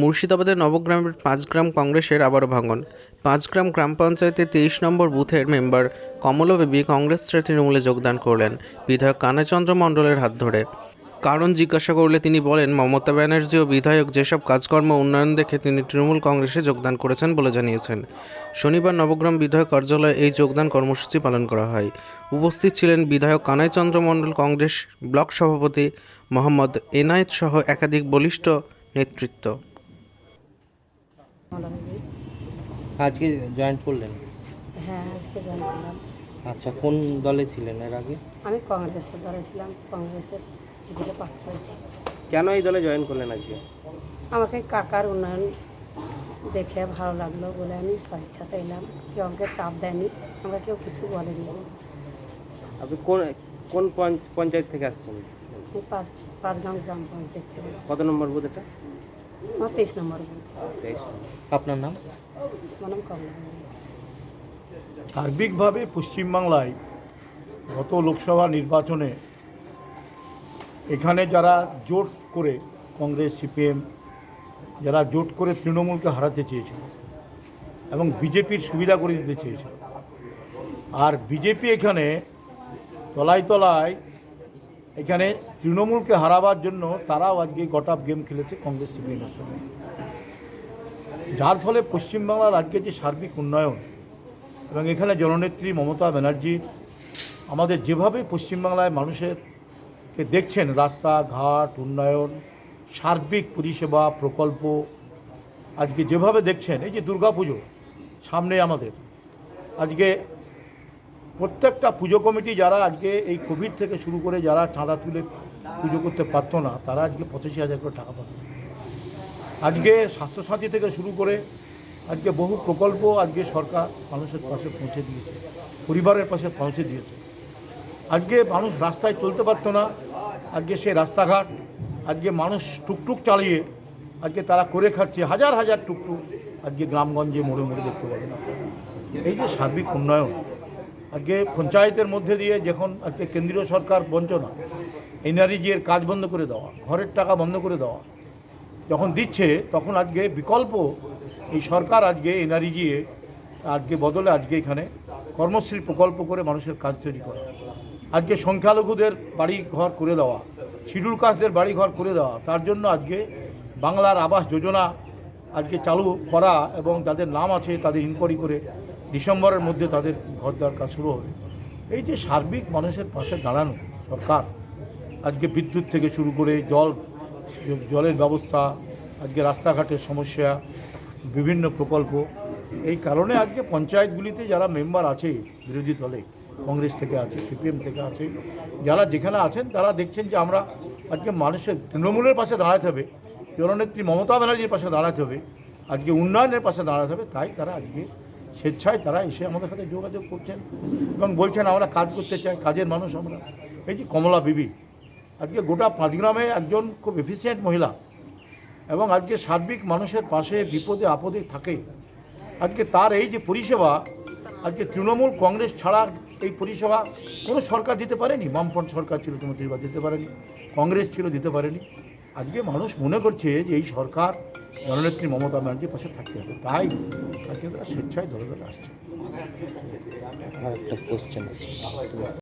মুর্শিদাবাদের নবগ্রামের পাঁচগ্রাম কংগ্রেসের আবারও ভাঙন। পাঁচগ্রাম গ্রাম গ্রাম পঞ্চায়েতের তেইশ নম্বর বুথের মেম্বার কমলা বেবী কংগ্রেস তৃণমূলে যোগদান করলেন বিধায়ক কানাচন্দ্র মণ্ডলের হাত ধরে। কারণ জিজ্ঞাসা করলে তিনি বলেন, মমতা ব্যানার্জি ও বিধায়ক যেসব কাজকর্ম উন্নয়ন দেখে তিনি তৃণমূল কংগ্রেসে যোগদান করেছেন বলে জানিয়েছেন। শনিবার নবগ্রাম বিধায়ক কার্যালয়ে এই যোগদান কর্মসূচি পালন করা হয়। উপস্থিত ছিলেন বিধায়ক কানাইচন্দ্র মণ্ডল কংগ্রেস ব্লক সভাপতি মোহাম্মদ এনায়েত সহ একাধিক বলিষ্ঠ নেতৃত্ব। আজকে জয়েন করলেন? হ্যাঁ আজকে জয়েন করলাম। আচ্ছা কোন দলে ছিলেন এর আগে? আমি কংগ্রেসের দলে ছিলাম কংগ্রেসের টিকিটে পাস করেছি। কেন এই দলে জয়েন করলেন আজকে? আমাকে কাকার উন্নয়ন দেখে ভালো লাগল বলে আমি স্বেচ্ছাতে এলাম কেউ আমাকে চাপ দেয়নি আমাকে কেউ কিছু বলেনি। আপনি কোন কোন পঞ্চ- পঞ্চায়েত থেকে আসছেন? পাঁচ পাঁচগ্রাম গ্রাম পঞ্চায়েত থেকে। কত নম্বর বুথ এটা? আমার তেইশ নম্বর আপনার নাম? আমার নাম কমলা সার্বিকভাবে পশ্চিমবাংলায় গত লোকসভা নির্বাচনে এখানে যারা জোট করে কংগ্রেস সিপিএম যারা জোট করে তৃণমূলকে হারাতে চেয়েছিল এবং বিজেপির সুবিধা করে দিতে চেয়েছিল আর বিজেপি এখানে তলায় তলায় এখানে তৃণমূলকে হারাবার জন্য তারাও আজকে গট আপ গেম খেলেছে কংগ্রেস সিপিএমের সঙ্গে। যার ফলে পশ্চিমবাংলার আজকে যে সার্বিক উন্নয়ন এবং এখানে জননেত্রী মমতা ব্যানার্জি আমাদের যেভাবে পশ্চিমবাংলায় মানুষেরকে দেখছেন রাস্তাঘাট উন্নয়ন, সার্বিক পরিষেবা, প্রকল্প, আজকে যেভাবে দেখছেন, এই যে দুর্গাপুজো সামনে আমাদের, আজকে প্রত্যেকটা পুজো কমিটি যারা আজকে এই কোভিড থেকে শুরু করে যারা চাঁদা তুলে পুজো করতে পারতো না, তারা আজকে পঁচাশি হাজার করে টাকা পাবে। আজকে স্বাস্থ্যসাথী থেকে শুরু করে আজকে বহু প্রকল্প আজকে সরকার মানুষের পাশে পৌঁছে দিয়েছে, পরিবারের পাশে পৌঁছে দিয়েছে। আজকে মানুষ রাস্তায় চলতে পারতো না, আজকে সে রাস্তাঘাট, আজকে মানুষ টুকটুক চালিয়ে আজকে তারা করে খাচ্ছে, হাজার হাজার টুকটুক আজকে গ্রামগঞ্জে মোড়ে মোড়ে দেখতে পাবেন এই যে সার্বিক উন্নয়ন আজকে পঞ্চায়েতের মধ্যে দিয়ে যখন আজকে কেন্দ্রীয় সরকার বঞ্চনা এনআরইজি এর কাজ বন্ধ করে দেওয়া, ঘরের টাকা বন্ধ করে দেওয়া, যখন দিচ্ছে, তখন আজকে বিকল্প এই সরকার আজকে এনআরইজি আজকে বদলে আজকে এখানে কর্মশ্রী প্রকল্প করে মানুষের কাজ তৈরি করা। আজকে সংখ্যালঘুদের বাড়ি ঘর করে দেওয়া, শিডিউল কাস্টদের বাড়ি ঘর করে দেওয়া, তার জন্য আজকে বাংলার আবাস যোজনা আজকে চালু করা এবং যাদের নাম আছে তাদের ইনকোয়ারি করে ডিসেম্বরের মধ্যে তাদের ঘর দেওয়ার কাজ শুরু হবে। এই যে সার্বিক মানুষের পাশে দাঁড়ানো সরকার, আজকে বিদ্যুৎ থেকে শুরু করে জল, জলের ব্যবস্থা, আজকে রাস্তাঘাটের সমস্যা, বিভিন্ন প্রকল্প, এই কারণে আজকে পঞ্চায়েতগুলিতে যারা মেম্বার আছে বিরোধী দলে, কংগ্রেস থেকে আছে, সিপিএম থেকে আছে, যারা যেখানে আছেন তারা দেখছেন যে আমরা আজকে মানুষের, তৃণমূলের পাশে দাঁড়াতে হবে, জননেত্রী মমতা ব্যানার্জির পাশে দাঁড়াতে হবে, আজকে উন্নয়নের পাশে দাঁড়াতে হবে, তাই তারা আজকে স্বেচ্ছায় তারা এসে আমাদের সাথে যোগাযোগ করছেন এবং বলছেন, আমরা কাজ করতে চাই, কাজের মানুষ আমরা। এই যে কমলা বিবি, আজকে গোটা পাঁচগ্রামে একজন খুব এফিসিয়েন্ট মহিলা এবং আজকে সার্বিক মানুষের পাশে বিপদে আপদে থাকে। আজকে তার এই যে পরিষেবা, আজকে তৃণমূল কংগ্রেস ছাড়া এই পরিষেবা কোনো সরকার দিতে পারেনি। বামফ্রন্ট সরকার ছিল বা দিতে পারেনি। কংগ্রেস ছিল, দিতে পারেনি। আজকে মানুষ মনে করছে যে এই সরকার জননেত্রী মমতা ব্যানার্জির পাশে থাকতে হবে। তাই তাকে তারা স্বেচ্ছায় ধরে ধরে আসছে। আর একটা কোশ্চেন আছে।